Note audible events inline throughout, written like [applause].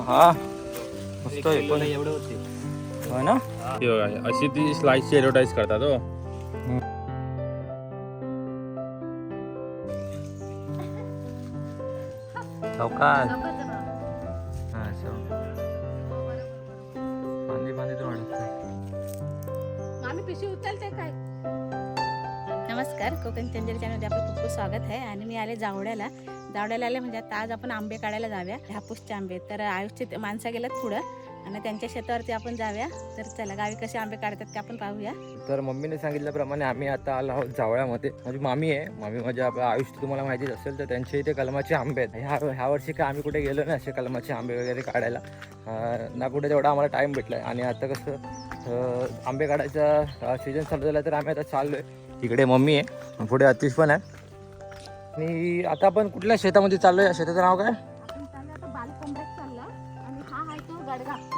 हा मस्त आहे पण एवढं होते ना? ती बघा, अशी ती स्लाइसची ॲडव्हर्टाईज करतात हो. चौकात. नमस्कार कोकण चॅनलमध्ये आपलं खूप खूप स्वागत आहे. आणि मी आले जावड्याला. जावड्याला आले म्हणजे आता आज आपण आंबे काढायला जाऊया. हापूसचे आंबे. तर आयुष्य ते माणसं गेल्यात पुढं. आणि त्यांच्या शेतावरती आपण जाऊया. तर चला गावी कसे आंबे काढतात ते आपण पाहूया. तर मम्मीने सांगितल्याप्रमाणे आम्ही आता आलो आहोत जावळ्यामध्ये. माझी मामी आहे. मामी म्हणजे आपलं आयुष्य तुम्हाला माहितीच असेल तर त्यांच्या इथे कलमाचे आंबे आहेत. ह्या ह्या वर्षी काय आम्ही कुठे गेलो नाही असे कलमाचे आंबे वगैरे काढायला. ना कुठे तेवढा आम्हाला टाईम भेटला आहे आणि आता कसं आंबे काढायचा सीझन चालू झाला तर आम्ही आता चाललो आहे इकडे मम्मी आहे. पुढे अतिश पण आहे. आणि आता आपण कुठल्या शेतामध्ये चाललो आहे शेताचं नाव काय? हा असं.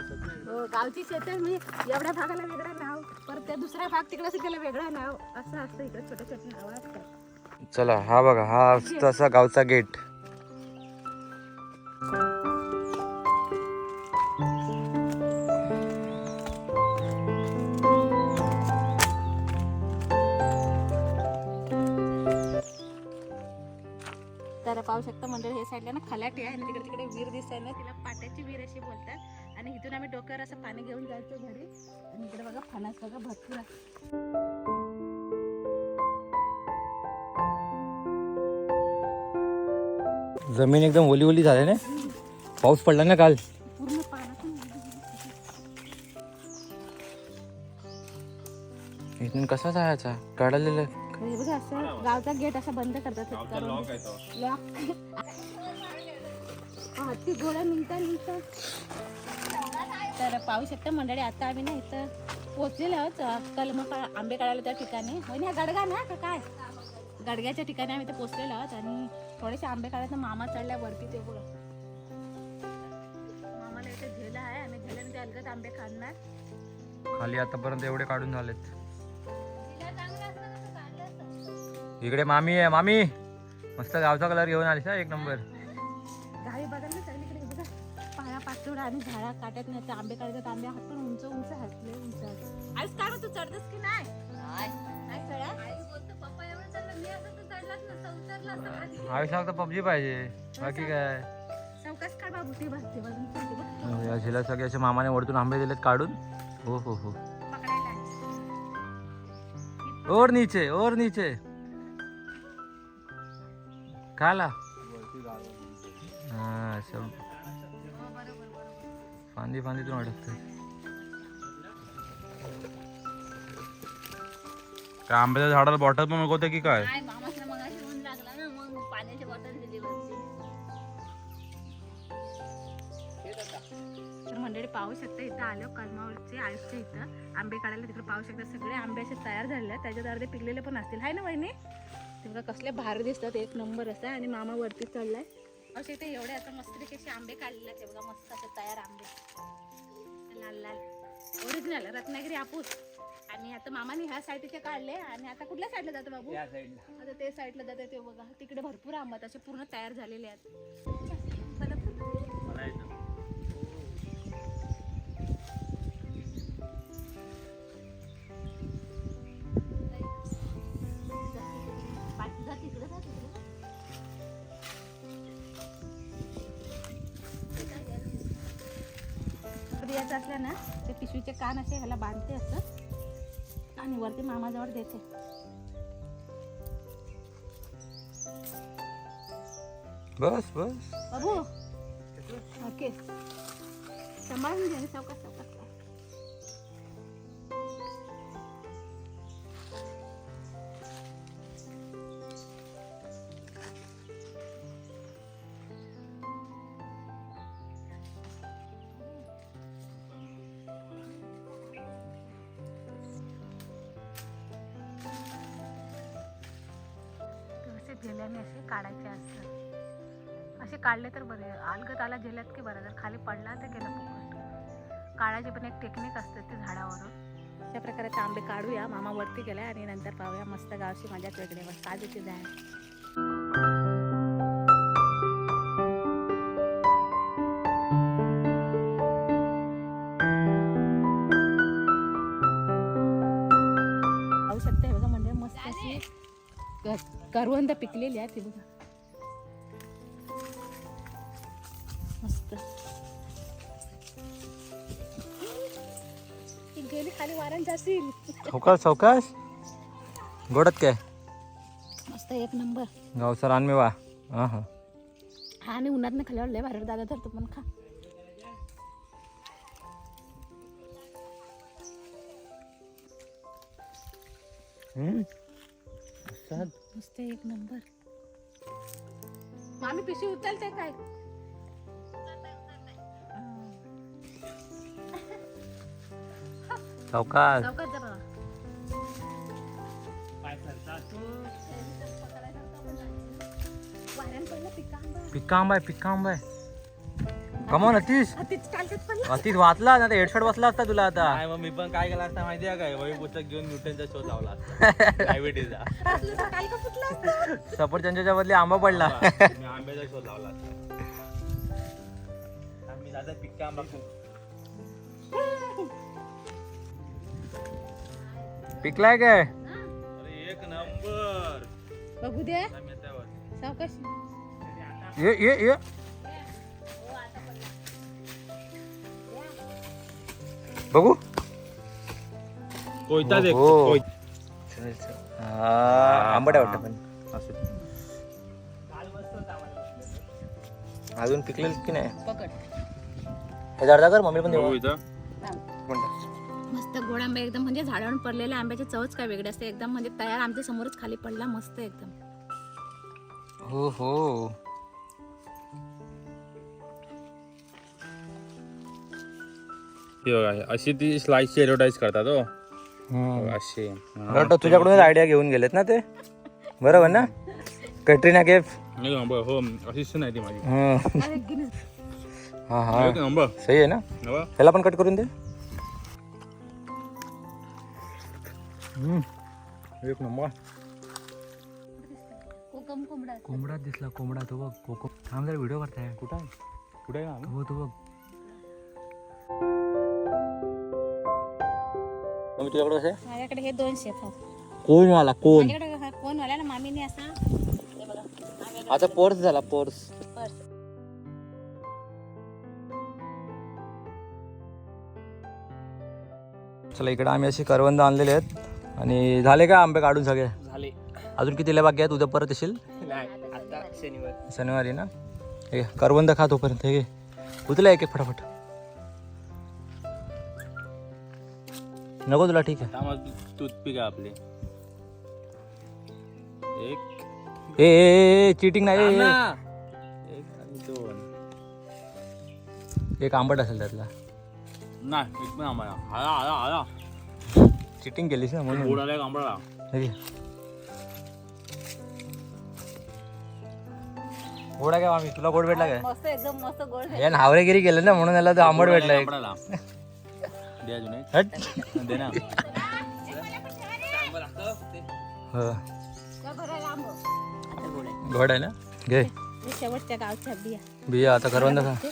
असं हो गावची शेत म्हणजे एवढ्या भागाला वेगळं नाव. परत त्या दुसऱ्या भाग तिकडे त्याला वेगळं नाव. असं असतं इकडे छोटे छोटे नाव असतात चला हा बघा हा तसा गावचा गेट. पाहू शकता मंडळ हे साईडला ना खलाटी आहे आणि तिकडे तिकडे विहीर दिसते ना तिला पाट्याची विहीर अशी बोलतात. आणि इथून आम्ही डोक्यावर असं पाणी घेऊन जायचो घरी. आणि इकडे बघा फणस बघा भरपूर आहे. जमीन एकदम ओली ओली झाली ना? पाऊस पडला ना काल? इथून कसा जायचा? काढलेलं हे बघा असं गावचा गेट असा बंद करतात लॉक हत्ती गोळ्या मिळता मिळता. तर पाहू शकता मंडळी आता आम्ही ना इथं पोहोचलेलो आहोत कलम आंबे काढायला त्या ठिकाणी. म्हणजे हा गडगा ना का काय? गडग्याच्या ठिकाणी आम्ही इथे पोहोचलेलो आहोत आणि थोडेसे आंबे काढायचं मामा चढल्या वरती ते बघा. मामाला इथे झेला आहे आणि झेल्याने ते अलगद आंबे काढणार खाली आतापर्यंत एवढे काढून झालेत. इकडे मामी आहे मामी. मस्त गावचा कलर घेऊन आलीस हा एक नंबर गावी बघा ना सगळीकडे बघा पाया पाचोड आणि झाडा काट्यात नाही आंबे काढतात आंबे हात पण उंच उंच हसले उंच आईस काय तू चढतस की नाही? आयुष्यात तर पबजी पाहिजे. बाकी काय. या झिला सगळे असे मामाने वरतून आंबे दिलेत काढून. हो हो हो. पकडायला और नीचे और नीचे. खाला? हा बरोबर फांदी फांदीतून अडकते त्या आंब्याच्या झाडाला बॉटल पण उगवते की काय? काय मामाला मग अशी ऊन लागला ना मग पाण्याची बॉटल दिली वरती. तर मंडळी पाहू शकता इथं आलो कलमावरचे आयुष्य इथं. आंबे काढायला तिकडे पाहू शकता सगळे आंबे असे तयार झालेले आहेत. त्याच्यात अर्धे पिकलेले पण असतील. हाय ना वहिनी? ते बघा कसले भारी दिसतात एक नंबर असं आणि मामा वरती चढलाय असे इथे एवढे आता मस्त असे आंबे काढलेले आहेत. हे बघा मस्त असे तयार आंबे. लाल लाल ओरिजिनल रत्नागिरी हापूस. आणि आता मामाने ह्या साईडचे काढले. आणि आता कुठल्या साईडला जातो बाबू? आता ते साईडला जाते ते बघा. तिकडे भरपूर आंबा असे पूर्ण तयार झालेले आहेत. कधी यायचं असलं ना ते पिशवीचे कान असे ह्याला बांधते असं. आणि वरती मामाजवळ देते. बस बस. बाबू ओके. सांभाळून घ्या सावकाश सावकाश. असे असे काढायचे असतात. असे काढले तर बरे. अलगत आला झेल्यात की बरं जर खाली पडला तर गेलं फुकट काढायची पण एक टेक्निक असते ते झाडावरून. अशा प्रकारे आंबे काढूया. मामा वरती गेलाय आणि नंतर पाहूया मस्त गावची मजाच वेगळी. बस काजूची जाय. करवंद पिकलेली आहे ती बघा. मस्त. ती गेली खाली वारण जाशील. चौकास चौकास गोडत काय? मस्त एक नंबर. गावचा रानमेवा हा हा. हा आणि उन्हात नाही खाल्यावर लय भारी दादा तर तू पण खा. हम्म. असाच. मस्त एक नंबर. मामी पिशवी उचलते काय? चौकात जा बाबा. वाऱ्यानं पडलं पिका आंबा. पिक्का आंबा आहे पिक्का आंबा आहे कमॉन अतिश अतिश वाचला ना हेडशॉट बसला असता तुला आता. काय मग मी पण काय केलं असता माहिती आहे काय वही पुस्तक घेऊन न्यूटनचा शोध लावला डायबिटीजचा? सफरचंदाच्या बदली आंबा पडला. मी आंब्याचा शोध लावला असता. आम्ही दादा पिक्का आंबा पिकलाय काय? अरे एक नंबर. बघू दे. सावकाश. ये ये ये. बघू. कोयता देख हो. हा, आंबट आहे वाटतं पण. असं. अजून पिकलेल की नाही? पकड. अर्धा कर मम्मी पण बघू देऊ इथं मस्त गोड आंबे एकदम म्हणजे झाडावरून पडलेल्या आंब्याची चवच काय वेगळी असते. एकदम म्हणजे तयार आमच्या समोरच खाली पडला मस्त एकदम. हो हो. बघा अशी ती स्लाइसची ऍडव्हर्टाईज करतात हो. हम्म. अशी. मला वाटतं तुझ्याकडूनच आयडिया घेऊन गेलेत ना ते? बरोबर ना? कॅटरीना केफ? एक नंबर हो अशीच नाही ती माझी. हा हा. नंबर सही आहे ना? हो. ह्याला पण कट करून दे. हम्म. एक नंबर. कोकम कोंबडा. कोंबडा दिसला कोंबडा तो बघ कोको थांब जरा व्हिडिओ करताय. कुठं आहे? कुठे आहे? तो तो बघ. मम्मी तुझ्याकडे कसे माझ्याकडे हे दोन शेत आहेत. कोण वाला? कोण? माझ्याकडे हा कोण वाला ना? मामीने असा. हे बघा. माझ्याकडे आता पोर्स झाला पोर्स. पर्स. चला इकडे आम्ही अशी करवंद आणलेले आहेत. आणि झाले का आंबे काढून सगळे? झाले. अजून कितीला बाकी आहेत? उद्या परत येशील? नाही आता शनिवार. शनिवारी ना? हे करवंद खा तोपर्यंत. हे घे. उचला एक एक फटाफट. नको तुला ठीक आहे. त्यामध्ये टूथपिक आहे आपली. एक. ए, ए चिटिंग नाही ए, एक आणि दोन. ए. एक आंबट असेल त्यातला. नाही एक पण आंबा आला आला आला चिटिंग केलीस ना म्हणून. गोड आला एक आंबा हे घे. गोड आहे का मामी? तुला गोड भेटला काय? मस्त एकदम मस्त गोड या नावरेगिरी केलं ना म्हणून याला तो आंबट भेटला एक. आंबा दे अजून एक हट. दे ना हो. का हो. गोड आहे. ना घे शेवटच्या गावच्या बिया बिया आता करवंद आहे.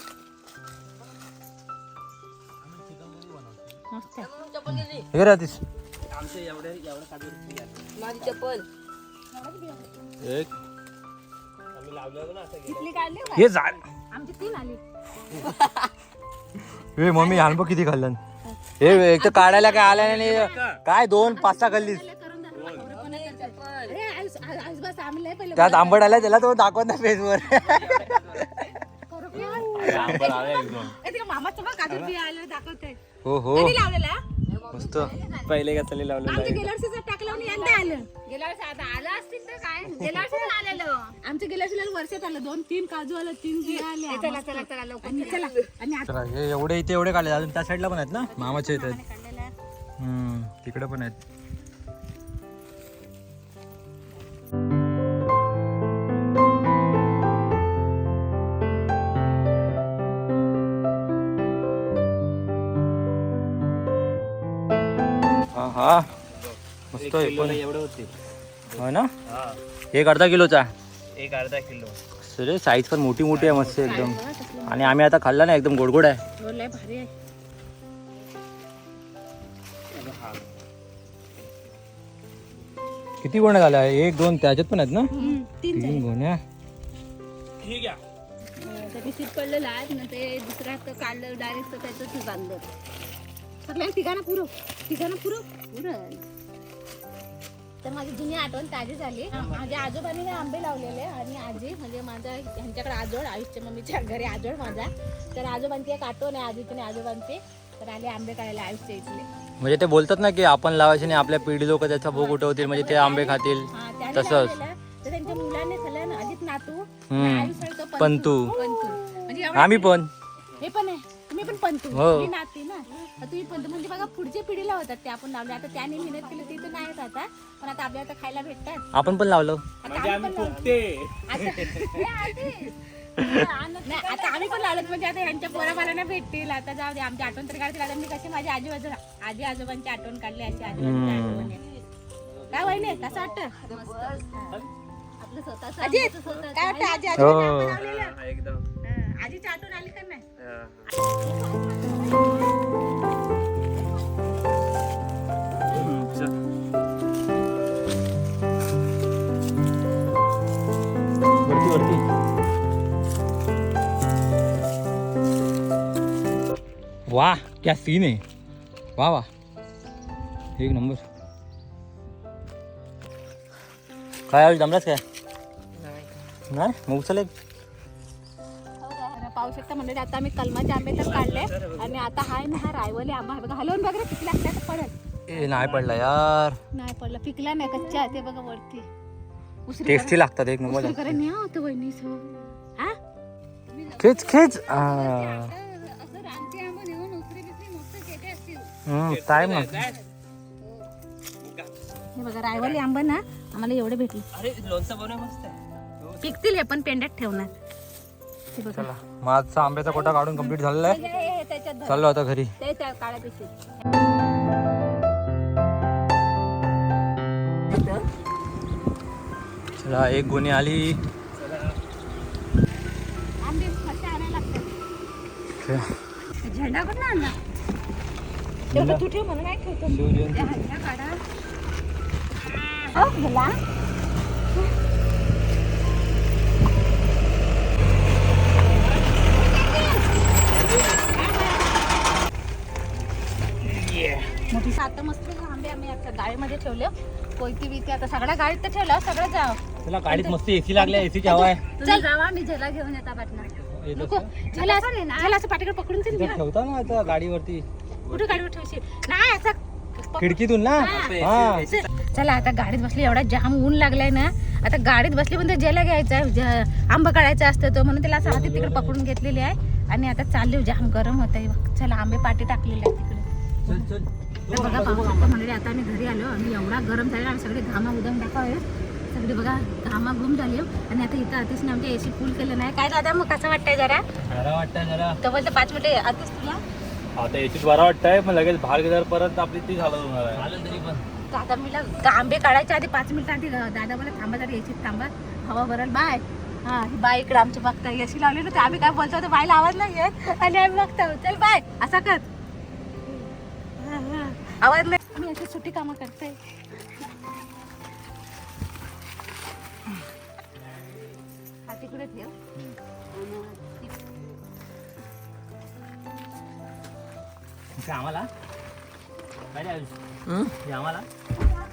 हे राहतीस एक हो झाड का? आमची तीन आली हे मम्मी हानपो किती खाल्लं हे एक तर काढायला काय आल्या नाही काय दोन पाच सहा पहिले त्यात आंबट आला त्याला तो दाखवत ना फेसवर. का? हो हो. मस्त. पहिले कसले लावलेलं गेल्या वर्षीचं टाकलं आणि यंदा आलं. गेल्या वर्षी आता आलं असतील तर काय? गेल्या वर्षी आलेलं. आमच्या गेल्या वर्षी वर्षात आलं. दोन तीन काजू आलं तीन बिया आल्या. चला चला चला लवकर चला. आणि आता चला हे एवढे इथे एवढे काढले. अजून त्या साईडला पण आहेत ना? मामाचे इथे आहेत. काढलेलं आहे. हम्म, तिकडे पण आहेत. हा हा. मस्त आहे पण एवढे होते. हो ना? एक अर्धा किलोचा. एक अर्धा किलो. सर साईज पण मोठी मोठी आहे मस्त एकदम. आणि आम्ही आता खाल्ला ना एकदम गोडगोड आहे. हो, भारी आहे. किती गोण्या झाल्या? एक दोन त्याच्यात पण आहेत ना? तीन तीन गोण्या. ठीक आहे. ते पिशीत पडलेलं आहे ना ते दुसरा काढलं डायरेक्ट तर त्याचं बांधलं सगळ्या ठिकाणं पुरव ठिकाणं पुरव. पुरल तर माझी जुनी आठवण ताजी झाली. माझ्या आजोबांनी हे आंबे लावलेले आणि आजी म्हणजे माझ्या ह्यांच्याकडे आजोळ आयुष्य मम्मीच्या घरी आजोळ माझा. तर आजोबांची एक आठवण आहे आजीची आणि आजोबांची. तर आले आंबे काढायला आयुष्य इथले. म्हणजे ते बोलतात ना की आपण लावायचे नाही आपल्या पिढी लोक त्याचा भोग उठवतील म्हणजे ते आंबे खातील. हा, त्याने तसंच. लावलेलं. तर त्यांच्या मुलांनी खाल्लं ना अजित नातू. हम्म. आयुष्याचं पंतू. पंतू. म्हणजे एवढा आम्ही पण. हे पण आहे. तुम्ही पण पंतू हो. तुम्ही नाती ना. तुम्ही पंतू म्हणजे बघा पुढच्या पिढीला होतात ते. आपण लावले. आता त्याने मेहनत केली ती तर नाहीच आता पण आता आपल्याला आता खायला भेटतात. आपण पण लावलं. आता आम्ही पण लावलं. आता हे आधी. [laughs] नाही, आता आम्ही पण लावलं म्हणजे आता यांच्या पोराबालांना भेटतील. आता जाऊ दे आमची आठवण तर काढतील आता मी कशी माझी आजी आजोबा आजी आजोबांची आठवण काढली अशी आजोबांची आठवण आहे. काय वहिनी कसं वाटतं? आपलं स्वतःच अजित काय वाटतं आजी हो. लावलेलं? एकदम. हा, आजीची आठवण आली का नाही? वरती वरती वा क्या सीन आहे वाह वा एक नंबर। काय आज जमलाच काय नाही मग उचल एक पाहू शकता. म्हणजे आता आम्ही कलमाचे आंबे तर काढले. आणि आता हाय ना हा रायवली आंबा. आहे बघा हलवून बघा किती लागतात पडत ए नाही पडला यार. नाही पडला. पिकला नाही कच्चा आहे ते बघा वरती. टेस्टी लागतात एक नंबर उसरी करे नाही हा तो वहिनी सो. हा खेच खेच. टाइम ना हे बघा रायवली आंबा ना आम्हाला एवढे भेटले. अरे लोणचं बनव मस्त आहे. पिकतील हे पण पेंड्यात ठेवणार. बघा चला माझा आंब्याचा कोटा काढून कंप्लीट झालेला आहे. हे- हे- हे त्याच्यात. चाललो आता घरी. ते त्या काळ्या पिशवीत. चला एक गुन्हे आली. आंबे कसे आणायला लागतात. झेंडा पण आणला? तेवढं तू ठेव म्हणून नाही ठेवतो. शिवजयंती. त्या हलक्या काढा. गेला मोठी आता मस्त आंबे आम्ही आता गाडीमध्ये ठेवले. कोयती बिती आता सगळ्या गाडीत तर ठेवलं सगळं जाव चला गाडीत मस्त एसी लागल्या एसीची हवा आहे. चल. जावा मी झेला घेऊन येता पाटणा येतो नको झेला असं झेला असं पाठीकडे पकडून चल इथं ठेवता ना आता गाडीवरती. कुठे गाडीवर ठेवशील नाही असं खिडकीतून ना? हा. चला आता गाडीत बसली एवढा जाम ऊन लागलाय ना. आता गाडीत बसली पण जेला घ्यायचा ज- आंबा काढायचा असतं तो म्हणून त्याला असं हाती तिकडे पकडून घेतलेली आहे. आणि आता चालली जाम गरम होत आहे चला आंबे पाठी टाकलेले आहेत तिकडे. तर बघा पावसाचं म्हणजे आता आम्ही घरी आलो. आणि एवढा गरम झाला आम्ही सगळे घामा उदम टाकावे सगळे बघा घामा घुम झाली आणि आता इथं अतिशने आमच्या एसी फुल केलं नाही. काय दादा मग कसं वाटतंय जरा? बरं वाटतंय जरा. तर बोलतं पाच मिनिटे अतिश तुला? आता याची बरं वाटतंय पण लगेच बाहेर गेल्यावर परत आपली ती झालं होणार आहे. आलं तरी पण. दादा मीला आंबे काढायच्या आधी पाच मिनिटं आधी दादा मला थांबा जरा यायची थांबा. हवा भरल बाय. हा ही बाई इकडे आमची बघता अशी लावली होती आम्ही काय बोलतो होतो बाईला आवाज नाही येत. आणि आम्ही बघतो चल बाय. असा कर. आवाज नाही आम्ही अशी सुट्टी कामं करतोय. हा तिकडे ठेव. आम्हाला? काय रे आयुष? आम्हाला?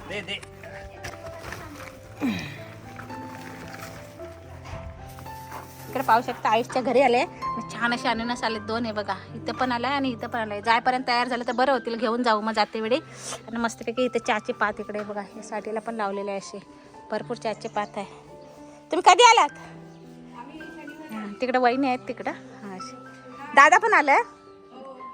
दे दे. इकडे पाहू शकता आयुषच्या घरी आले. छान असे अननस आले दोन आहे बघा. इथं पण आलाय आणि इथं पण आलाय. जायपर्यंत तयार झालं तर बरं होतील. घेऊन जाऊ मग जाते वेळी. आणि मस्तपैकी इथं चहाचे पात इकडे बघा. या साठीला पण लावलेले आहे असे. भरपूर चहाचे पात आहे. तुम्ही कधी आलात? हां, तिकडं वहिनी आहेत तिकडं. हां असे. दादा पण आलं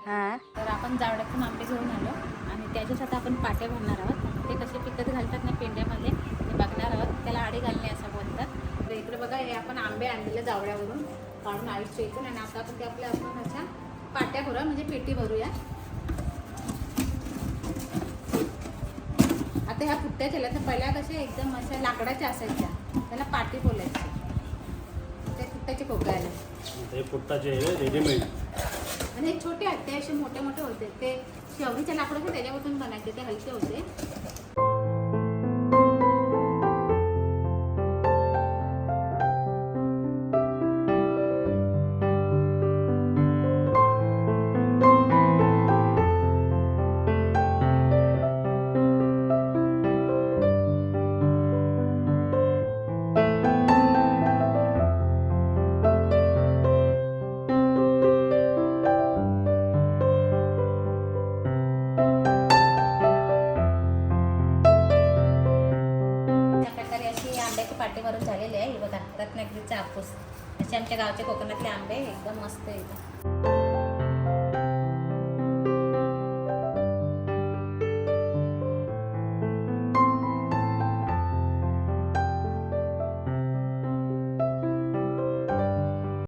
हां. तर आपण जावड्यातून आंबे घेऊन आलो. आणि त्याच्यासाठी आपण पाट्या घालणार आहोत. ते कसे पिकत घालतात ना पेंड्यामध्ये ते बघणार आहोत. त्याला आडी घालणे असं बोलतात. तर इकडे बघा हे आपण आंबे आणलेले जावड्यावरून. काढून आयुष्य इथून आणि आता आपण ते आपल्या आपण अशा पाट्या भरूया म्हणजे पेटी भरूया. आता ह्या पुट्ट्या केल्या तर पहिल्या कशा एकदम अशा लाकडाच्या असायच्या. त्याला पाटी बोलायची. त्या पुट्ट्याचे खोकं आले. पुट्टाचे रेडीमेड आणि हे छोटे आहेत ते असे मोठे मोठे होते. ते शेवरीच्या लाकडाचे त्याच्यापासून बनायचे ते हलके होते. आहे हे असे आमच्या गावचे कोकणातले आंबे एकदम मस्त आहे